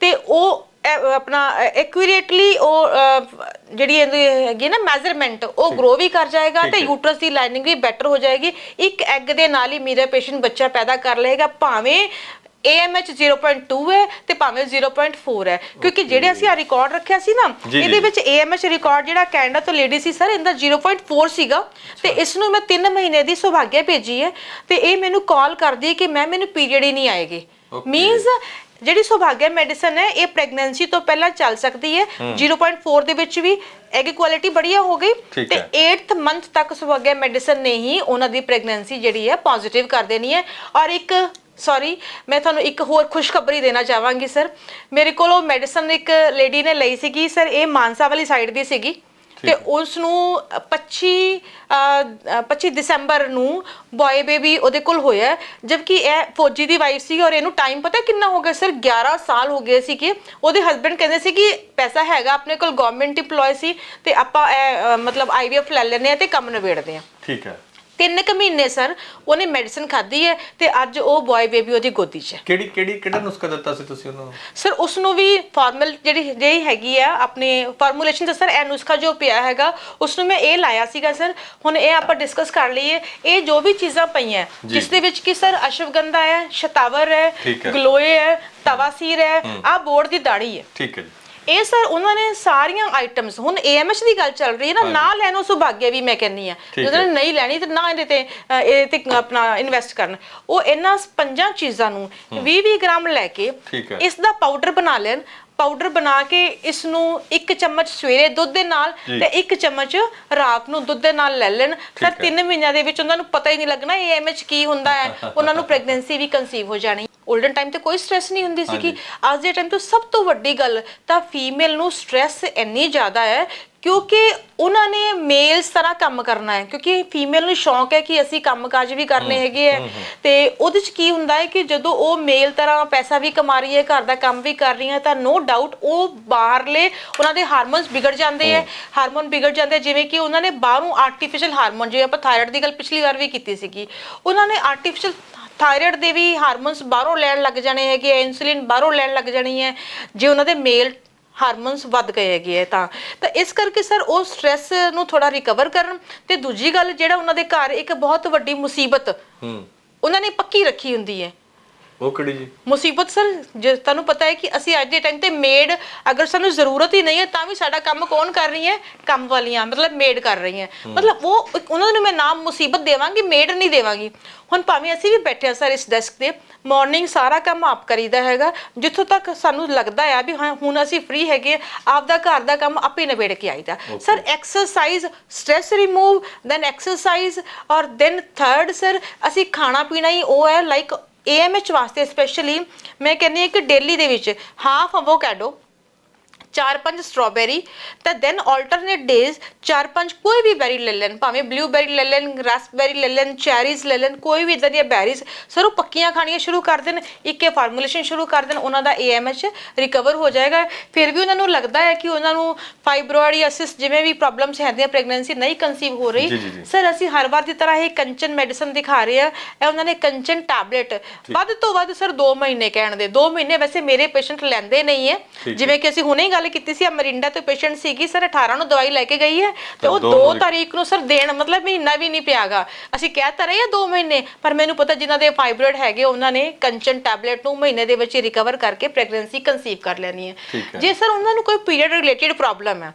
ਤੇ ਉਹ ਆਪਣਾ ਐਕੂਰੇਟਲੀ ਉਹ ਜਿਹੜੀ ਇਹਦੀ ਹੈਗੀ ਨਾ ਮੈਜ਼ਰਮੈਂਟ ਉਹ ਗਰੋ ਵੀ ਕਰ ਜਾਏਗਾ ਤੇ। ਯੂਟਰਸ ਦੀ ਲਾਈਨਿੰਗ ਵੀ ਬੈਟਰ ਹੋ ਜਾਏਗੀ। ਇੱਕ ਐਗ ਦੇ ਨਾਲ ਹੀ ਮੇਰਾ ਪੇਸ਼ੈਂਟ ਬੱਚਾ ਪੈਦਾ ਕਰ ਲਏਗਾ ਭਾਵੇਂ AMH 0.2 ਹੈ ਤੇ ਭਾਵੇਂ 0.4 ਹੈ। ਕਿਉਂਕਿ ਜਿਹੜੇ ਅਸੀਂ ਆ ਰਿਕਾਰਡ ਰੱਖਿਆ ਸੀ ਨਾ ਇਹਦੇ। ਵਿੱਚ AMH ਰਿਕਾਰਡ ਜਿਹੜਾ ਕੈਨੇਡਾ ਤੋਂ ਲੇਡੀ ਸੀ ਸਰ ਇਹਦਾ 0.4 ਸੀਗਾ। ਤੇ ਇਸ ਨੂੰ ਮੈਂ 3 ਮਹੀਨੇ ਦੀ ਸੁਭਾਗਿਆ ਭੇਜੀ ਹੈ। ਤੇ ਇਹ ਮੈਨੂੰ ਕਾਲ ਕਰਦੀ ਹੈ ਕਿ ਮੈਂ ਮੈਨੂੰ ਪੀਰੀਅਡ ਹੀ ਨਹੀਂ ਆਏਗੇ. ਮੀਨਸ ਜਿਹੜੀ ਸੁਭਾਗਿਆ ਮੈਡੀਸਨ ਹੈ ਇਹ ਪ੍ਰੈਗਨੈਂਸੀ ਤੋਂ ਪਹਿਲਾਂ ਚੱਲ ਸਕਦੀ ਹੈ। 0.4 ਦੇ ਵਿੱਚ ਵੀ ਐਗ ਕੁਆਲਿਟੀ ਬੜੀਆ ਹੋ ਗਈ। ਤੇ ਹੈ। 8th ਮੰਥ ਤੱਕ ਸੁਭਾਗਿਆ ਮੈਡੀਸਨ ਨੇ ਹੀ ਉਹਨਾਂ ਦੀ ਪ੍ਰੈਗਨੈਂਸੀ ਜਿਹੜੀ ਹੈ ਪੋਜ਼ਿਟਿਵ ਕਰ ਦੇਣੀ ਹੈ। ਔਰ ਇੱਕ ਸੌਰੀ ਮੈਂ ਤੁਹਾਨੂੰ ਇੱਕ ਹੋਰ ਖੁਸ਼ਖਬਰੀ ਦੇਣਾ ਚਾਹਾਂਗੀ ਸਰ ਮੇਰੇ ਕੋਲ ਉਹ ਮੈਡੀਸਨ ਇੱਕ ਲੇਡੀ ਨੇ ਲਈ ਸੀਗੀ ਸਰ ਇਹ ਮਾਨਸਾ ਵਾਲੀ ਸਾਈਡ ਦੀ ਸੀਗੀ ਤੇ ਉਸ ਨੂੰ 25 ਅਹ, ਅਹ, 25 ਦਸੰਬਰ ਨੂੰ ਬॉय ਬੇਬੀ ਉਹਦੇ ਕੋਲ ਹੋਇਆ ਹੈ, ਜਦਕਿ ਇਹ ਫੌਜੀ ਦੀ ਵਾਈਫ ਸੀ ਔਰ ਇਹਨੂੰ ਟਾਈਮ ਪਤਾ ਕਿੰਨਾ ਹੋ ਗਿਆ ਸਰ 11 ਸਾਲ ਹੋ ਗਏ ਸੀ ਕਿ ਉਹਦੇ ਹਸਬੰਡ ਕਹਿੰਦੇ ਸੀ ਕਿ ਪੈਸਾ ਹੈਗਾ ਆਪਣੇ ਕੋਲ ਗਵਰਨਮੈਂਟ EMPLOYE ਸੀ ਤੇ ਆਪਾਂ ਇਹ ਅਹ, ਮਤਲਬ ਆਈਵੀਐਫ ਲੈ ਲੈਨੇ ਆ ਤੇ ਕੰਮ ਨਿਬੇੜਦੇ ਆ ਠੀਕ ਹੈ। ਤਿੰਨ ਕੁ ਮਹੀਨੇ ਸਰ ਉਹਨੇ ਮੈਡੀਸਿਨ ਖਾਧੀ ਹੈ ਤੇ ਅੱਜ ਉਹ ਬॉय ਬੇਬੀ ਉਹਦੀ ਗੋਦੀ 'ਚ ਹੈ। ਕਿਹੜੀ ਕਿਹੜੀ ਕਿਹੜਾ ਨੁਸਖਾ ਦਿੱਤਾ ਸੀ ਤੁਸੀਂ ਉਹਨਾਂ? ਨੂੰ ਸਰ ਉਸ ਨੂੰ ਵੀ ਫਾਰਮਲ ਜਿਹੜੀ ਜਿਹੜੀ ਹੈਗੀ ਆ ਆਪਣੇ ਫਾਰਮੂਲੇਸ਼ਨ ਦਾ ਸਰ ਇਹ ਨੁਸਖਾ ਜੋ ਪਿਆ ਹੈਗਾ ਉਸ ਨੂੰ ਮੈਂ ਇਹ ਲਾਇਆ ਸੀਗਾ ਸਰ ਹੁਣ ਇਹ ਆਪਾਂ ਡਿਸਕਸ ਕਰ ਲਈਏ ਇਹ ਜੋ ਵੀ ਚੀਜ਼ਾਂ ਪਈਆਂ। ਜਿਸ ਦੇ ਵਿੱਚ ਕਿ ਸਰ ਅਸ਼ਵਗੰਧਾ ਹੈ ਸ਼ਤਾਵਰ ਹੈ ਠੀਕ ਹੈ। ਗਲੋਏ ਹੈ ਤਵਾਸੀਰ ਹੈ ਆ ਬੋਰਡ ਦੀ ਦਾੜੀ ਹੈ। ਠੀਕ ਹੈ ਜੀ। ਇਹ ਸਰ ਉਹਨਾਂ ਨੇ ਸਾਰੀਆਂ ਆਈਟਮਸ ਹੁਣ AMH ਦੀ ਗੱਲ ਚੱਲ ਰਹੀ ਹੈ ਨਾ ਨਾ ਲੈਣੋ ਸੁਭਾਗਿਆ ਵੀ ਮੈਂ ਕਹਿੰਨੀ ਆ ਜਦੋਂ। ਨਹੀਂ ਲੈਣੀ ਤੇ ਨਾ ਇਹਦੇ ਤੇ ਅ, ਇਹਦੇ ਤੇ ਆਪਣਾ ਇਨਵੈਸਟ ਕਰਨ। ਉਹ ਇਹਨਾਂ ਪੰਜਾਂ ਚੀਜ਼ਾਂ ਨੂੰ 20-20 ਗ੍ਰਾਮ ਲੈ ਕੇ। ਇਸ ਦਾ ਪਾਊਡਰ ਬਣਾ ਲੈਣ। ਪਾਊਡਰ ਬਣਾ ਕੇ ਇਸ ਨੂੰ ਇੱਕ ਚਮਚ ਸਵੇਰੇ ਦੁੱਧ ਦੇ ਨਾਲ। ਤੇ ਇੱਕ ਚਮਚ ਰਾਤ ਨੂੰ ਦੁੱਧ ਦੇ ਨਾਲ ਲੈ ਲੈਣ ਸਰ ਹੈ। 3 ਮਹੀਨਿਆਂ ਦੇ ਵਿੱਚ ਉਹਨਾਂ ਨੂੰ ਪਤਾ ਹੀ ਨਹੀਂ ਲੱਗਣਾ ਇਹ AMH ਕੀ ਹੁੰਦਾ ਹੈ <laughs> ਉਹਨਾਂ ਨੂੰ ਪ੍ਰੈਗਨੈਂਸੀ ਵੀ ਕਨਸੀਵ ਹੋ ਜਾਣੀ 올ਡਨ ਟਾਈਮ ਤੇ ਕੋਈ ਸਟ੍ਰੈਸ ਨਹੀਂ ਹੁੰਦੀ ਸੀ ਕਿ। ਅੱਜ ਦੇ ਟਾਈਮ ਤੋਂ ਸਭ ਤੋਂ ਵੱਡੀ ਗੱਲ ਤਾਂ ਫੀਮੇਲ ਨੂੰ ਸਟ੍ਰੈਸ ਇੰਨੀ ਜ਼ਿਆਦਾ ਹੈ ਕਿਉਂਕਿ ਉਹਨਾਂ ਨੇ ਮੇਲਸ ਤਰ੍ਹਾਂ ਕੰਮ ਕਰਨਾ ਹੈ ਕਿਉਂਕਿ ਫੀਮੇਲ ਨੂੰ ਸ਼ੌਂਕ ਹੈ ਕਿ ਅਸੀਂ ਕੰਮਕਾਜ ਵੀ ਕਰਨੇ ਹੈਗੇ ਹੈ। ਤੇ ਉਹਦੇ ਚ ਕੀ ਹੁੰਦਾ ਹੈ ਕਿ ਜਦੋਂ ਉਹ ਮੇਲ ਤਰ੍ਹਾਂ ਪੈਸਾ ਵੀ ਕਮਾ ਰਹੀ ਹੈ ਘਰ ਦਾ ਕੰਮ ਵੀ ਕਰ ਰਹੀ ਹੈ ਤਾਂ ਨੋ ਡਾਊਟ ਉਹ ਬਾਹਰਲੇ ਉਹਨਾਂ ਦੇ ਹਾਰਮੋਨਸ ਵਿਗੜ ਜਾਂਦੇ ਹੈ। ਹਾਰਮੋਨ ਵਿਗੜ ਜਾਂਦੇ ਆ, ਜਿਵੇਂ ਕਿ ਉਹਨਾਂ ਨੇ ਬਾਹਰੋਂ ਆਰਟੀਫੀਸ਼ੀਅਲ ਹਾਰਮੋਨ ਜਿਵੇਂ ਆਪਾਂ ਥਾਇਰਾਇਡ ਦੀ ਗੱਲ ਪਿਛਲੀ ਵਾਰ ਵੀ ਕੀਤੀ ਸੀਗੀ ਉਹਨਾਂ ਨੇ ਆਰਟੀਫੀਸ਼ੀਅਲ ਥਾਇਰਾਇਡ ਦੇ ਵੀ ਹਾਰਮੋਨਸ ਬਾਹਰੋਂ ਲੈਣ ਲੱਗ ਜਾਣੇ ਹੈਗੇ ਇਨਸੂਲਿਨ ਬਾਹਰੋਂ ਲੈਣ ਲੱਗ ਜਾਣੀ ਹੈ। ਜੇ ਉਹਨਾਂ ਦੇ ਮੇਲ ਹਾਰਮੋਨਸ ਵੱਧ ਗਏ ਹੈਗੇ ਆ ਤਾਂ। ਤਾਂ ਇਸ ਕਰਕੇ ਸਰ ਉਹ ਸਟ੍ਰੈਸ ਨੂੰ ਥੋੜਾ ਰਿਕਵਰ ਕਰਨ ਤੇ ਦੂਜੀ ਗੱਲ ਜਿਹੜਾ ਉਹਨਾਂ ਦੇ ਘਰ ਇੱਕ ਬਹੁਤ ਵੱਡੀ ਮੁਸੀਬਤ ਹੂੰ। ਉਹਨਾਂ ਨੇ ਪੱਕੀ ਰੱਖੀ ਹੁੰਦੀ ਹੈ। ਉਹ ਕਿਹੜੀ ਜੀ? ਮੁਸੀਬਤ ਸਰ ਜੇ ਤੁਹਾਨੂੰ ਪਤਾ ਹੈ ਕਿ ਅਸੀਂ ਅੱਜ ਦੇ ਟਾਈਮ ਤੇ ਮੇਡ ਅਗਰ ਸਾਨੂੰ ਜ਼ਰੂਰਤ ਹੀ ਨਹੀਂ ਹੈ ਤਾਂ ਵੀ ਸਾਡਾ ਕੰਮ ਕੌਣ ਕਰ ਰਹੀ ਹੈ? ਕੰਮ ਵਾਲੀਆਂ ਮਤਲਬ ਮੇਡ ਕਰ ਰਹੀ ਹੈ। ਮਤਲਬ ਉਹ ਇੱਕ ਉਹਨਾਂ ਨੂੰ ਮੈਂ ਨਾਮ ਮੁਸੀਬਤ ਦੇਵਾਂਗੀ ਮੇਡ ਨਹੀਂ ਦੇਵਾਂਗੀ। ਹੁਣ ਭਾਵੇਂ ਅਸੀਂ ਵੀ ਬੈਠੇ ਆ ਸਰ ਇਸ ਡੈਸਕ ਤੇ ਮਾਰਨਿੰਗ ਸਾਰਾ ਕੰਮ ਆਪ ਕਰੀਦਾ ਹੈਗਾ। ਜਿੱਥੋਂ ਤੱਕ ਸਾਨੂੰ ਲੱਗਦਾ ਆ ਵੀ ਹਾਂ ਹੁਣ ਅਸੀਂ ਫ੍ਰੀ ਹੈਗੇ ਆਪਦਾ ਘਰ ਦਾ ਕੰਮ ਆਪੇ ਨਿਬੇੜ ਕੇ ਆਈਦਾ। Sir exercise stress remove then exercise ਔਰ ਦੈਨ ਥਰਡ ਸਰ ਅਸੀਂ ਖਾਣਾ ਪੀਣਾ ਹੀ ਉਹ ਹੈ ਲਾਈਕ AMH ਵਾਸਤੇ ਸਪੈਸ਼ਲੀ ਮੈਂ ਕਹਿੰਦੀ ਹਾਂ ਕਿ ਡੇਲੀ ਦੇ ਵਿੱਚ ਹਾਫ ਅਵੋਕੈਡੋ ਚਾਰ ਪੰਜ ਸਟ੍ਰਾਬੇਰੀ ਤਾਂ ਦੈਨ ਆਲਟਰਨੇਟ ਡੇਜ਼ ਚਾਰ ਪੰਜ ਕੋਈ ਵੀ ਬੈਰੀ ਲੈ ਲੈਣ ਭਾਵੇਂ ਬਲੂਬੈਰੀ ਲੈ ਲੈਣ ਰਸਬੈਰੀ ਲੈ ਲੈਣ ਚੈਰੀਜ਼ ਲੈ ਲੈਣ ਕੋਈ ਵੀ ਇਦਾਂ ਦੀਆਂ ਬੈਰੀਜ਼ ਸਰ ਉਹ ਪੱਕੀਆਂ ਖਾਣੀਆਂ ਸ਼ੁਰੂ ਕਰ ਦੇਣ ਇੱਕੇ ਫਾਰਮੂਲੇਸ਼ਨ ਸ਼ੁਰੂ ਕਰ ਦੇਣ ਉਹਨਾਂ ਦਾ AMH ਰਿਕਵਰ ਹੋ ਜਾਏਗਾ। ਫਿਰ ਵੀ ਉਹਨਾਂ ਨੂੰ ਲੱਗਦਾ ਹੈ ਕਿ ਉਹਨਾਂ ਨੂੰ ਫਾਈਬਰੋਇਡ ਜਾਂ ਸਿਸ ਜਿਵੇਂ ਵੀ ਪ੍ਰੋਬਲਮਸ ਹੈਦੀਆਂ ਪ੍ਰੈਗਨੈਂਸੀ ਨਹੀਂ ਕਨਸੀਵ ਹੋ ਰਹੀ। ਸਰ ਅਸੀਂ ਹਰ ਵਾਰ ਦੀ ਤਰ੍ਹਾਂ ਇਹ ਕੰਚਨ ਮੈਡੀਸਨ ਦਿਖਾ ਰਹੇ ਆ ਇਹ ਉਹਨਾਂ ਨੇ ਕੰਚਨ ਟੈਬਲੇਟ ਵੱਧ ਤੋਂ ਵੱਧ ਸਰ 2 ਮਹੀਨੇ ਕਹਿਣ ਦੇ। 2 ਮਹੀਨੇ ਵੈਸੇ ਮੇਰੇ ਪੇਸ਼ੈਂਟ ਲੈਂਦੇ ਨਹੀਂ ਹੈ। ਜਿਵੇਂ ਕਿ ਅਸੀਂ ਹੁਣੇ ਹੀ ਗੱਲ ਕੀਤੀ ਸੀ ਮਰਿੰਡਾ ਤੋਂ ਪੇਸ਼ੈਂਟ ਸੀਗੀ ਸਰ 18 ਨੂੰ ਦਵਾਈ ਲੈ ਕੇ ਗਈ ਹੈ ਤੇ ਉਹ ਦੋ 2 ਮਹੀਨੇ- ਤਾਰੀਖ ਨੂੰ ਸਰ ਦੇਣ ਮਤਲਬ ਮਹੀਨਾ ਵੀ ਨਹੀਂ ਪਿਆਗਾ। ਅਸੀਂ ਕਹਿ ਤਾਂ ਰਹੇ ਆ 2 ਮਹੀਨੇ ਪਰ ਮੈਨੂੰ ਪਤਾ ਜਿਨ੍ਹਾਂ ਦੇ ਫਾਈਬਰੋਇਡ ਹੈਗੇ ਉਹਨਾਂ ਨੇ ਕੰਚਨ ਟੈਬਲੇਟ ਨੂੰ ਮਹੀਨੇ ਦੇ ਵਿੱਚ ਰਿਕਵਰ ਕਰਕੇ ਪ੍ਰੈਗਨੈਂਸੀ ਕਨਸੀਵ ਕਰ ਲੈਣੀ ਹੈ। ਜੇ ਸਰ ਉਹਨਾਂ ਨੂੰ ਕੋਈ ਪੀਰੀਅਡ ਰਿਲੇਟਡ ਪ੍ਰੋਬਲਮ ਹੈ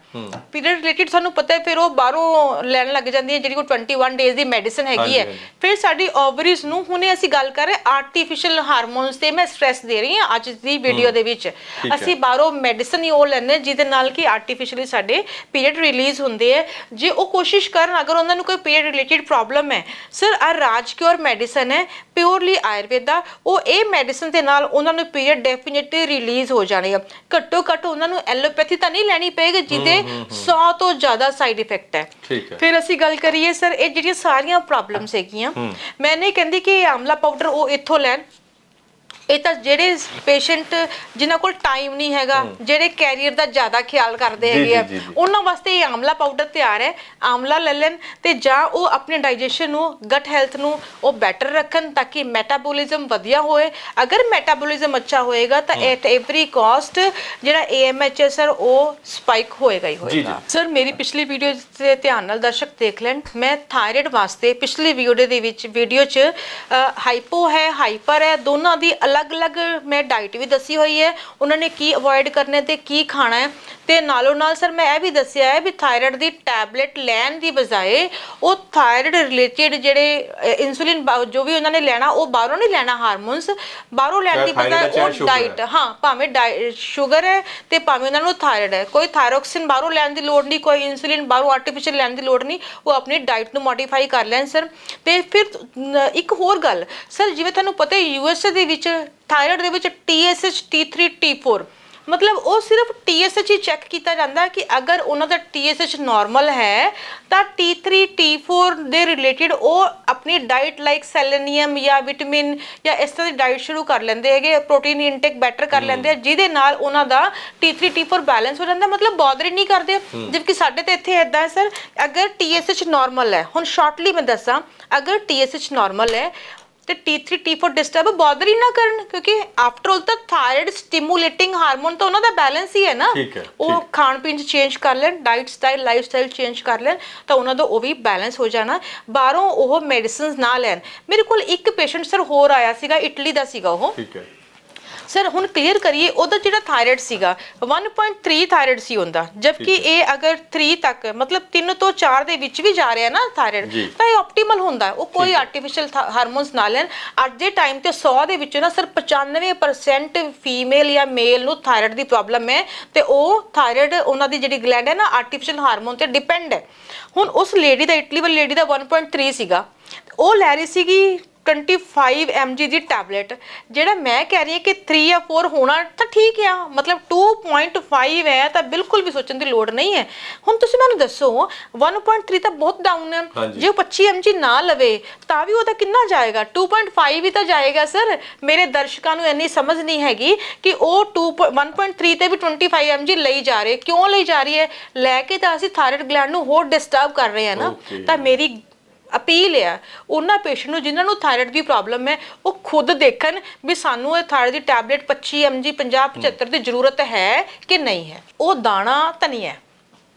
ਪੀਰੀਅਡ ਰਿਲੇਟਡ ਸਾਨੂੰ ਪਤਾ ਹੈ ਫਿਰ ਉਹ ਬਾਹਰੋਂ ਲੈਣ ਲੱਗ ਜਾਂਦੀ ਹੈ ਜਿਹੜੀ ਕੋਈ 21 ਡੇਜ਼ ਦੀ ਮੈਡੀਸਿਨ ਹੈਗੀ ਹੈ। ਫਿਰ ਸਾਡੀ ਓਵਰੀਜ਼ ਨੂੰ ਹੁਣੇ ਅਸੀਂ ਗੱਲ ਕਰ ਰਹੇ ਆਰਟੀਫੀਸ਼ੀਅਲ ਹਾਰਮੋਨਸ ਤੇ ਮੈਂ ਸਟ੍ਰੈਸ ਦੇ ਰਹੀ ਹਾਂ ਅੱਜ ਦੀ ਵੀਡੀਓ ਦੇ ਵਿੱਚ। ਅਸੀਂ ਬਾਹਰੋਂ ਮੈਡੀਸਨ ਹੀ ਉਹ ਲੈਣੇ ਜਿਹਦੇ ਨਾਲ ਕਿ ਆਰਟੀਫੀਸ਼ੀਅਲੀ ਸਾਡੇ ਪੀਰੀਅਡ ਰਿਲੀਜ਼ ਹੁੰਦੇ ਹੈ ਜੇ ਉਹ ਕੋਸ਼ਿਸ਼ ਕਰਨ ਅਗਰ ਉਹਨਾਂ ਨੂੰ ਕੋਈ ਪੀਰੀਅਡ ਰਿਲੇਟਡ ਪ੍ਰੋਬਲਮ ਹੈ ਸਰ ਆ ਰਾਜਕਿਓਰ ਮੈਡੀਸਨ ਹੈ ਪਿਓਰਲੀ ਆਯੁਰਵੇਦਾ ਉਹ ਇਹ ਮੈਡੀਸਨ ਦੇ ਨਾਲ ਉਹਨਾਂ ਨੂੰ ਪੀਰੀਅਡ ਡੈਫੀਨਿਟਲੀ ਰਿਲੀਜ਼ ਹੋ ਜਾਣੇ ਆ। ਘੱਟੋ ਘੱਟ ਉਹਨਾਂ ਨੂੰ ਐਲੋਪੈਥੀ ਤਾਂ ਨਹੀਂ ਲੈਣੀ ਪਏਗੀ ਜਿਹਦੇ 100 ਤੋਂ ਜ਼ਿਆਦਾ ਸਾਈਡ ਇਫੈਕਟ ਹੈ। ਫਿਰ ਅਸੀਂ ਗੱਲ ਕਰੀਏ ਸਰ ਇਹ ਜਿਹੜੀਆਂ ਸਾਰੀਆਂ ਪ੍ਰੋਬਲਮਸ ਹੈਗੀਆਂ ਮੈਂ ਨਹੀਂ ਕਹਿੰਦੀ ਕਿ ਆਮਲਾ ਪਾਊਡਰ ਉਹ ਇੱਥੋਂ ਲੈਣ ਇਹ ਤਾਂ ਜਿਹੜੇ ਪੇਸ਼ੈਂਟ ਜਿਨ੍ਹਾਂ ਕੋਲ ਟਾਈਮ ਨਹੀਂ ਹੈਗਾ ਜਿਹੜੇ ਕੈਰੀਅਰ ਦਾ ਜ਼ਿਆਦਾ ਖਿਆਲ ਕਰਦੇ ਹੈਗੇ ਆ। ਉਹਨਾਂ ਵਾਸਤੇ ਇਹ ਆਮਲਾ ਪਾਊਡਰ ਤਿਆਰ ਹੈ। ਆਮਲਾ ਲੈ ਲੈਣ ਤੇ ਜਾਂ ਉਹ ਆਪਣੇ ਡਾਈਜੈਸ਼ਨ ਨੂੰ ਗਟ ਹੈਲਥ ਨੂੰ ਉਹ ਬੈਟਰ ਰੱਖਣ ਤਾਂ ਕਿ ਮੈਟਾਬੋਲਿਜ਼ਮ ਵਧੀਆ ਹੋਏ। ਅਗਰ ਮੈਟਾਬੋਲਿਜ਼ਮ ਅੱਛਾ ਹੋਏਗਾ ਤਾਂ ਐਟ ਐਵਰੀ ਕਾਸਟ ਜਿਹੜਾ AMH ਹੈ ਸਰ ਉਹ ਸਪਾਈਕ ਹੋਏਗਾ ਹੀ। ਹੋਏਗਾ। ਸਰ ਮੇਰੀ ਪਿਛਲੀ ਵੀਡੀਓ ਤੇ ਧਿਆਨ ਨਾਲ ਦਰਸ਼ਕ ਦੇਖ ਲੈਣ। ਮੈਂ ਥਾਇਰਾਇਡ ਵਾਸਤੇ ਪਿਛਲੀ ਵੀਡੀਓ ਦੇ ਵਿੱਚ ਵੀਡੀਓ 'ਚ ਹਾਈਪੋ ਹੈ ਹਾਈਪਰ ਹੈ ਦੋਨਾਂ ਦੀ ਅਲੱਗ-ਅਲੱਗ ਮੈਂ ਡਾਈਟ ਵੀ ਦੱਸੀ ਹੋਈ ਹੈ। ਉਹਨਾਂ ਨੇ ਕੀ ਅਵੋਇਡ ਕਰਨੇ ਤੇ ਕੀ ਖਾਣਾ ਹੈ। ਤੇ ਨਾਲੋਂ ਨਾਲ ਸਰ ਮੈਂ ਇਹ ਵੀ ਦੱਸਿਆ ਹੈ ਵੀ ਥਾਇਰਾਇਡ ਦੀ ਟੈਬਲੇਟ ਲੈਣ ਦੀ ਬਜਾਏ ਉਹ ਥਾਇਰਾਇਡ ਰਿਲੇਟਡ ਜਿਹੜੇ ਇਨਸੂਲਿਨ ਜੋ ਵੀ ਉਹਨਾਂ ਨੇ ਲੈਣਾ ਉਹ ਬਾਹਰੋਂ ਨਹੀਂ ਲੈਣਾ ਹਾਰਮੋਨਸ ਬਾਹਰੋਂ ਲੈਣ ਦੀ ਬਜਾਏ ਉਹ ਡਾਈਟ ਹੈ। ਭਾਵੇਂ ਸ਼ੂਗਰ ਹੈ ਤੇ ਭਾਵੇਂ ਉਹਨਾਂ ਨੂੰ ਥਾਇਰਾਇਡ ਹੈ। ਕੋਈ ਥਾਇਰੋਕਸਿਨ ਬਾਹਰੋਂ ਲੈਣ ਦੀ ਲੋੜ ਨਹੀਂ ਕੋਈ ਇਨਸੂਲਿਨ ਬਾਹਰੋਂ ਆਰਟੀਫੀਸ਼ੀਅਲ ਲੈਣ ਦੀ ਲੋੜ ਨਹੀਂ ਉਹ ਆਪਣੀ ਡਾਈਟ ਨੂੰ ਮੋਡੀਫਾਈ ਕਰ ਲੈਣ ਸਰ ਤੇ ਫਿਰ ਇੱਕ ਹੋਰ ਗੱਲ ਸਰ ਜਿਵੇਂ ਤੁਹਾਨੂੰ ਪਤਾ ਹੈ ਯੂਐਸਏ ਦੇ ਵਿੱਚ ਥਾਇਰਾਇਡ ਦੇ ਵਿੱਚ TSH T3 T4 ਮਤਲਬ ਉਹ ਸਿਰਫ TSH ਹੀ ਚੈੱਕ ਕੀਤਾ ਜਾਂਦਾ ਕਿ ਅਗਰ ਉਹਨਾਂ ਦਾ TSH ਨਾਰਮਲ ਹੈ ਤਾਂ T3 T4 ਦੇ ਰਿਲੇਟਡ ਉਹ ਆਪਣੀ ਡਾਈਟ ਲਾਈਕ ਸੈਲੇਨੀਅਮ ਜਾਂ ਵਿਟਾਮਿਨ ਜਾਂ ਇਸ ਤਰ੍ਹਾਂ ਦੀ ਡਾਈਟ ਸ਼ੁਰੂ ਕਰ ਲੈਂਦੇ ਹੈਗੇ ਪ੍ਰੋਟੀਨ ਇਨਟੇਕ ਬੈਟਰ ਕਰ ਲੈਂਦੇ ਆ ਜਿਹਦੇ ਨਾਲ ਉਹਨਾਂ ਦਾ T3 T4 ਬੈਲੈਂਸ ਹੋ ਜਾਂਦਾ। ਮਤਲਬ ਬੌਦਰ ਹੀ ਨਹੀਂ ਕਰਦੇ। ਜਦਕਿ ਸਾਡੇ ਤੇ ਇੱਥੇ ਇਦਾਂ ਹੈ ਸਰ ਅਗਰ TSH ਨਾਰਮਲ ਹੈ ਹੁਣ ਸ਼ਾਰਟਲੀ ਮੈਂ ਦੱਸਾਂ ਅਗਰ TSH ਨਾਰਮਲ ਹੈ ਤੇ T3 T4 ਡਿਸਟਰਬ ਬੌਦਰ ਹੀ ਨਾ ਕਰਨ ਕਿਉਂਕਿ ਆਫਟਰ ਆਲ ਤਾਂ ਥਾਇਰਾਇਡ ਸਟਿਮੂਲੇਟਿੰਗ ਹਾਰਮੋਨ ਤਾਂ ਉਹਨਾਂ ਦਾ ਬੈਲੈਂਸ ਹੀ ਹੈ ਨਾ। ਠੀਕ ਹੈ, ਉਹ ਠੀਕ। ਖਾਣ ਪੀਣ ਚ ਚੇਂਜ ਕਰ ਲੈਣ diet style life style change ਕਰ ਲੈਣ ਤਾਂ ਉਹਨਾਂ ਦਾ ਉਹ ਵੀ ਬੈਲੈਂਸ ਹੋ ਜਾਣਾ। ਬਾਹਰੋਂ ਉਹ ਮੈਡੀਸਿਨਸ ਨਾ ਲੈਣ। ਮੇਰੇ ਕੋਲ ਇੱਕ ਪੇਸ਼ੈਂਟ ਸਰ ਹੋਰ ਆਇਆ ਸੀਗਾ ਇਟਲੀ ਦਾ ਸੀਗਾ ਉਹ। ਠੀਕ ਹੈ। ਸਰ ਹੁਣ ਕਲੀਅਰ ਕਰੀਏ ਉਹਦਾ ਜਿਹੜਾ ਥਾਇਰਾਇਡ ਸੀਗਾ 1.3 ਥਾਇਰਾਇਡ ਸੀ ਹੁੰਦਾ ਜਦਕਿ ਇਹ ਅਗਰ 3 ਤੱਕ ਮਤਲਬ 3 ਤੋਂ 4 ਦੇ ਵਿੱਚ ਵੀ ਜਾ ਰਿਹਾ ਨਾ ਥਾਇਰਾਇਡ। ਤਾਂ ਇਹ ਆਪਟੀਮਲ ਹੁੰਦਾ। ਉਹ ਕੋਈ ਆਰਟੀਫੀਸ਼ੀਅਲ ਹਾਰਮੋਨਸ ਨਾ ਲੈਣ। ਅੱਜ ਦੇ ਟਾਈਮ ਤੇ 100 ਦੇ ਵਿੱਚੋਂ ਨਾ ਸਰ 95% ਫੀਮੇਲ ਜਾਂ ਮੇਲ ਨੂੰ ਥਾਇਰਾਇਡ ਦੀ ਪ੍ਰੋਬਲਮ ਹੈ ਤੇ ਉਹ ਥਾਇਰਾਇਡ ਉਹਨਾਂ ਦੀ ਜਿਹੜੀ ਗਲੈਂਡ ਹੈ ਨਾ ਆਰਟੀਫੀਸ਼ੀਅਲ ਹਾਰਮੋਨ ਤੇ ਡਿਪੈਂਡ ਹੈ। ਹੁਣ ਉਸ ਲੇਡੀ ਦਾ ਇਟਲੀ ਵਾਲੀ ਲੇਡੀ ਦਾ 1.3 ਸੀਗਾ। ਉਹ ਲੈ ਰਹੀ ਸੀਗੀ 25 mg ਦੀ ਟੈਬਲੇਟ ਜਿਹੜਾ ਮੈਂ ਕਹਿ ਰਹੀ ਹਾਂ ਕਿ 3 ਜਾਂ 4 ਹੋਣਾ ਤਾਂ ਠੀਕ ਆ ਮਤਲਬ 2.5 ਹੈ ਤਾਂ ਬਿਲਕੁਲ ਵੀ ਸੋਚਣ ਦੀ ਲੋੜ ਨਹੀਂ ਹੈ। ਹੁਣ ਤੁਸੀਂ ਮੈਨੂੰ ਦੱਸੋ 1.3 ਤਾਂ ਬਹੁਤ ਡਾਊਨ ਹੈ। ਜੇ ਉਹ 25 mg ਨਾ ਲਵੇ ਤਾਂ ਵੀ ਉਹਦਾ ਕਿੰਨਾ ਜਾਏਗਾ? 2.5 ਵੀ ਤਾਂ ਜਾਏਗਾ ਸਰ ਮੇਰੇ ਦਰਸ਼ਕਾਂ ਨੂੰ ਇੰਨੀ ਸਮਝ ਨਹੀਂ ਹੈਗੀ ਕਿ ਉਹ 2 1.3 ਤੇ ਵੀ 25 mg ਲਈ ਜਾ ਰਹੇ ਕਿਉਂ ਲਈ ਜਾ ਰਹੀ ਹੈ? ਲੈ ਕੇ ਤਾਂ ਅਸੀਂ ਥਾਇਰਾਇਡ ਗਲੈਂਡ ਨੂੰ ਹੋਰ ਡਿਸਟਰਬ ਕਰ ਰਹੇ ਹਾਂ ਨਾ. ਤਾਂ ਮੇਰੀ ਅਪੀਲ ਹੈ ਉਹਨਾਂ ਪੇਸ਼ੈਂਟ ਨੂੰ ਜਿਨ੍ਹਾਂ ਨੂੰ ਥਾਇਰਾਇਡ ਦੀ ਪ੍ਰੋਬਲਮ ਹੈ ਉਹ ਖੁਦ ਦੇਖਣ ਵੀ ਸਾਨੂੰ ਇਹ ਥਾਇਰਾਇਡ ਦੀ ਟੈਬਲੇਟ 25 mg 50 75 ਦੀ ਜ਼ਰੂਰਤ ਹੈ ਕਿ ਨਹੀਂ ਹੈ। ਉਹ ਦਾਣਾ ਧਨੀਆ ਹੈ।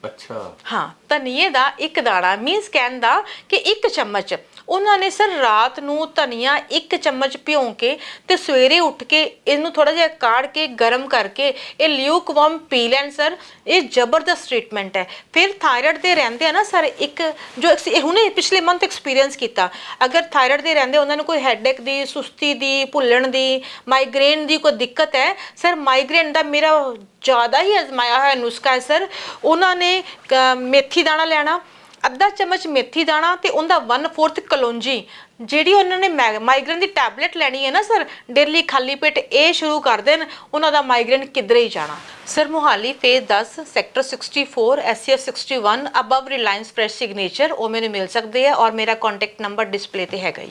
ਅੱਛਾ। ਹਾਂ। ਧਨੀਏ ਦਾ ਇੱਕ ਦਾਣਾ ਮੀਨਸ ਕਹਿਣ ਦਾ ਕਿ ਇੱਕ ਚਮਚ। ਉਹਨਾਂ ਨੇ ਸਰ ਰਾਤ ਨੂੰ ਧਨੀਆ ਇੱਕ ਚਮਚ ਭਿਉਂ ਕੇ ਤੇ ਸਵੇਰੇ ਉੱਠ ਕੇ ਇਹਨੂੰ ਥੋੜਾ ਜਿਹਾ ਕਾੜ ਕੇ ਗਰਮ ਕਰਕੇ ਇਹ ਲਿਊਕਵਾਰਮ ਪੀ ਲੈਣ ਸਰ। ਇਹ ਜ਼ਬਰਦਸਤ ਟ੍ਰੀਟਮੈਂਟ ਹੈ। ਫਿਰ ਥਾਇਰਾਇਡ ਦੇ ਰਹਿੰਦੇ ਆ ਨਾ ਸਰ, ਇੱਕ ਜੋ ਹੁਣੇ ਪਿਛਲੇ ਮੰਥ ਐਕਸਪੀਰੀਅੰਸ ਕੀਤਾ। ਅਗਰ ਥਾਇਰਾਇਡ ਦੇ ਰਹਿੰਦੇ, ਉਹਨਾਂ ਨੂੰ ਕੋਈ ਹੈਡੇਕ ਦੀ, ਸੁਸਤੀ ਦੀ, ਭੁੱਲਣ ਦੀ ਮਾਈਗ੍ਰੇਨ ਦੀ ਕੋਈ ਦਿੱਕਤ ਹੈ, ਸਰ ਮਾਈਗ੍ਰੇਨ ਦਾ ਮੇਰਾ ਜ਼ਿਆਦਾ ਹੀ ਅਜ਼ਮਾਇਆ ਹੋਇਆ ਨੁਸਖਾ ਹੈ ਸਰ। ਉਹਨਾਂ ਨੇ ਮੇਥੀ ਦਾਣਾ ਲੈਣਾ, ਅੱਧਾ ਚਮਚ ਮੇਥੀ ਦਾਣਾ ਤੇ ਉਹਦਾ 1/4 ਕਲੌਂਜੀ। ਜਿਹੜੀ ਉਹਨਾਂ ਨੇ ਮੈ- ਮਾਈਗ੍ਰੇਨ ਦੀ ਟੈਬਲੇਟ ਲੈਣੀ ਹੈ ਨਾ, ਸਰ, ਡੇਲੀ ਖਾਲੀ ਪੇਟ ਇਹ ਸ਼ੁਰੂ ਕਰ ਦੇਣ, ਉਹਨਾਂ ਦਾ ਮਾਈਗ੍ਰੇਨ ਕਿਧਰੇ ਹੀ ਜਾਣਾ। Sir, Mohali phase 10 sector 64 SCF 61 above Reliance fresh signature ਉਹ ਮੈਨੂੰ ਮਿਲ ਸਕਦੇ ਆ ਔਰ ਮੇਰਾ ਕੰਟੈਕਟ ਨੰਬਰ ਡਿਸਪਲੇ ਤੇ ਹੈਗਾ ਹੀ।